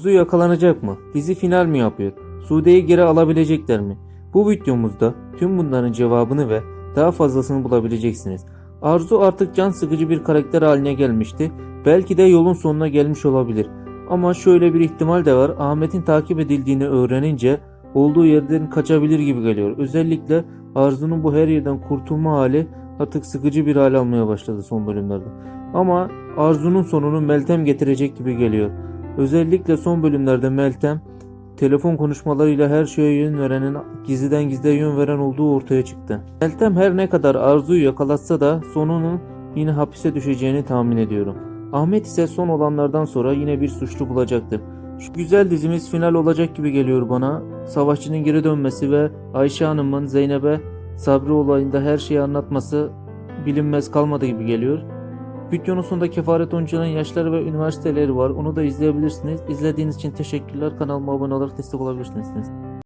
Arzu yakalanacak mı? Dizi final mi yapıyor? Sude'yi geri alabilecekler mi? Bu videomuzda tüm bunların cevabını ve daha fazlasını bulabileceksiniz. Arzu artık can sıkıcı bir karakter haline gelmişti. Belki de yolun sonuna gelmiş olabilir. Ama şöyle bir ihtimal de var. Ahmet'in takip edildiğini öğrenince olduğu yerden kaçabilir gibi geliyor. Özellikle Arzu'nun bu her yerden kurtulma hali artık sıkıcı bir hal almaya başladı son bölümlerde. Ama Arzu'nun sonunu Meltem getirecek gibi geliyor. Özellikle son bölümlerde Meltem telefon konuşmalarıyla her şeye yön verenin gizliden gizliye yön veren olduğu ortaya çıktı. Meltem her ne kadar Arzu'yu yakalatsa da sonunun yine hapise düşeceğini tahmin ediyorum. Ahmet ise son olanlardan sonra yine bir suçlu bulacaktır. Şu güzel dizimiz final olacak gibi geliyor bana. Savaşçının geri dönmesi ve Ayşe Hanım'ın Zeynep'e Sabri olayında her şeyi anlatması bilinmez kalmadı gibi geliyor. Videonun sonunda Kefaret Oncan'ın yaşları ve üniversiteleri var. Onu da izleyebilirsiniz. İzlediğiniz için teşekkürler. Kanalıma abone olarak destek olabilirsiniz.